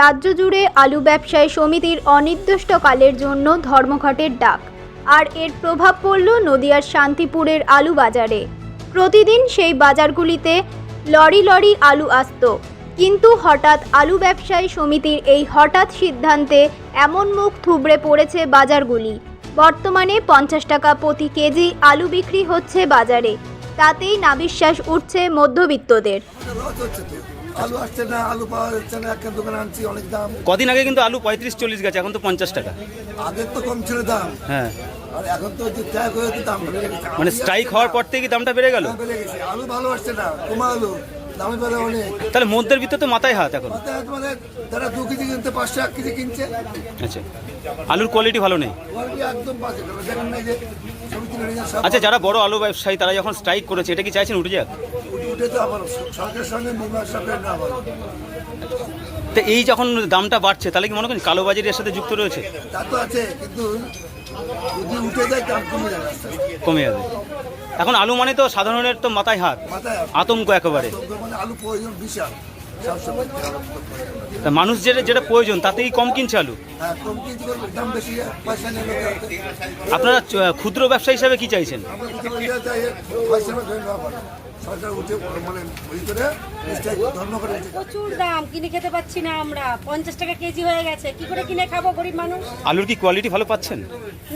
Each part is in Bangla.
রাজ্য জুড়ে আলু ব্যবসায়ী সমিতির অনির্দিষ্টকালের জন্য ধর্মঘটের ডাক। আর এর প্রভাব পড়ল নদিয়ার শান্তিপুরের আলু বাজারে। প্রতিদিন সেই বাজারগুলিতে লরি লরি আলু আসতো। কিন্তু হঠাৎ আলু ব্যবসায়ী সমিতির এই হঠাৎ সিদ্ধান্তে এমন মুখ থুবড়ে পড়েছে বাজারগুলি। বর্তমানে পঞ্চাশ টাকা প্রতি কেজি আলু বিক্রি হচ্ছে বাজারে। তাতেই নাবিশ্বাস উঠছে মধ্যবিত্তদের। আলু আসছে না আলু পাওয়া যাচ্ছে না একটা দোকানে আনছি অনেক দাম। কদিন আগে কিন্তু আলু পঁয়ত্রিশ চল্লিশ গেছে এখন তো পঞ্চাশ টাকা। আগের তো কম ছিল দাম। হ্যাঁ। আর এখন তো যে ত্যাগ হয়ে দাম বেড়ে গেছে। মানে স্ট্রাইক হওয়ার পর থেকে দামটা বেড়ে গেল? বেড়ে গেছে। আলু ভালো আসছে না কমা আলু দামে বেড়ে অনেক। তাহলে মধ্যের ভিতরে তো মাথায় হাত এখন। মাথায় হাত মানে দু কেজি কিনতে পাঁচশো এক কেজি কিনছে। আচ্ছা। আলুর কোয়ালিটি ভালো নেই? কোয়ালিটি একদম বাজে দেখেন না যে সমিতি ম্যানেজার সব আচ্ছা যারা বড় আলু ব্যবসায়ী তারা যখন স্ট্রাইক করেছে এটা কি চাইছেন উঠে যাক? তো আবার সরকারের সঙ্গে মীমাংসাপের না আবার। তো এই যখন দামটা বাড়ছে তাহলে কি মনে করেন কালোবাজারির সাথে যুক্ত রয়েছে? তা তো আছে কিন্তু যদি উঠে যায় দাম কমে যাবে। আস্তে আস্তে কমে যাবে। এখন আলু মানে তো সাধারণের তো মাথায় হাত। মাথায় আতঙ্ক একেবারে। মানে আলু প্রয়োজন বিশাল। মানুষ যেটা যেটা প্রয়োজন তাতেই কম কিনছে আলু? হ্যাঁ কম কেজি করবে দাম বেশি পয়সা নেবে হাতে। আপনারা ক্ষুদ্র ব্যবসা হিসাবে কি চাইছেন? মানে প্রচুর দাম কিনে খেতে পাচ্ছি না আমরা। পঞ্চাশ টাকা কেজি হয়ে গেছে কি করে কিনে খাব গরিব মানুষ? আলুর কি কোয়ালিটি ভালো পাচ্ছেন?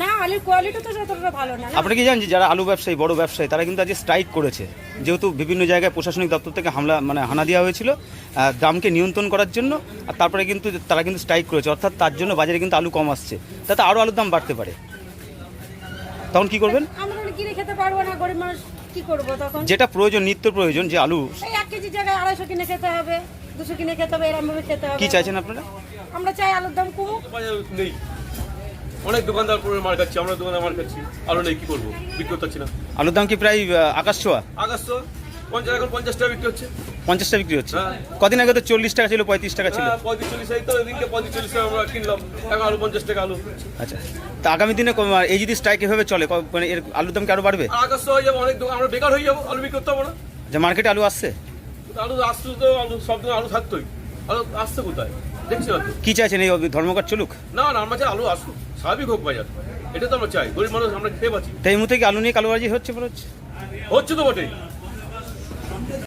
না আলুর কোয়ালিটি তো যতটা ভালো না। না? আপনি কি জানেন যে যারা আলু ব্যবসায়ী বড় ব্যবসায়ী তারা কিন্তু আজকে স্ট্রাইক করেছে। যেহেতু বিভিন্ন জায়গায় প্রশাসনিক দপ্তর থেকে হামলা মানে হানা দেওয়া হয়েছিল দামকে নিয়ন্ত্রণ করার জন্য আর তারপরে কিন্তু তারা কিন্তু স্ট্রাইক করেছে। অর্থাৎ তার জন্য বাজারে কিন্তু আলু কম আসছে। তাতে আরও আলুর দাম বাড়তে পারে। তখন কি করবেন? আমরা কিনে খেতে পারব না গরিব মানুষ কি করব তখন? যেটা প্রয়োজন নিত্য প্রয়োজন যে আলু। এই এক কেজি জায়গায় আড়াইশো কিনে খেতে হবে দুশো কিনে খেতে হবে এরকম ভাবে খেতে হবে। কি চাইছেন আপনারা? আমরা চাই আলুর দাম কমুক। নেই। অনেক দোকানদার পুরো মার খাচ্ছি আমরা দোকানে মার খাচ্ছি। আরও নেই কি করব? বিক্রি করতে পারছি না। আলুর দাম কি প্রায় আকাশ ছোঁয়া? আগস্ট তো পঞ্চাশ এখন পঞ্চাশ টাকা বিক্রি হচ্ছে। পঞ্চাশটা বিক্রি হচ্ছে? হ্যাঁ। কদিন আগে তো চল্লিশ টাকা ছিল পঁয়ত্রিশ টাকা ছিল। হ্যাঁ, পঁয়ত্রিশ চল্লিশ তো এদিনকে পঁয়ত্রিশ চল্লিশ টাকা আমরা কিনলাম। এখন আলু পঞ্চাশ টাকা আলু। আচ্ছা। তা আগামী দিনে এই যদি স্ট্রাইক এভাবে চলে মানে এর আলুর দাম কি আরও বাড়বে? আর আগস্ট হয়ে যাব অনেক দোকান আমরা বেকার হয়ে যাব আলু বিক্রি করতে পারব না। যে মার্কেটে আলু আসছে? আলু আসতো তো আলু সব দিন আলু থাকতোই। আলু আসছে কোথায়? কি চাইছেন এই ধর্মকার চলুক? না না আমরা চাই আলু আসুক। স্বাভাবিক হোক বাজার এটা তো আমরা চাই। গরিব মানুষ আমরা খেয়ে পাচ্ছি তাই মুহূর্তে কি আলু নিয়ে কালোবাজি হচ্ছে মনে হচ্ছে? হচ্ছে তো বটেই।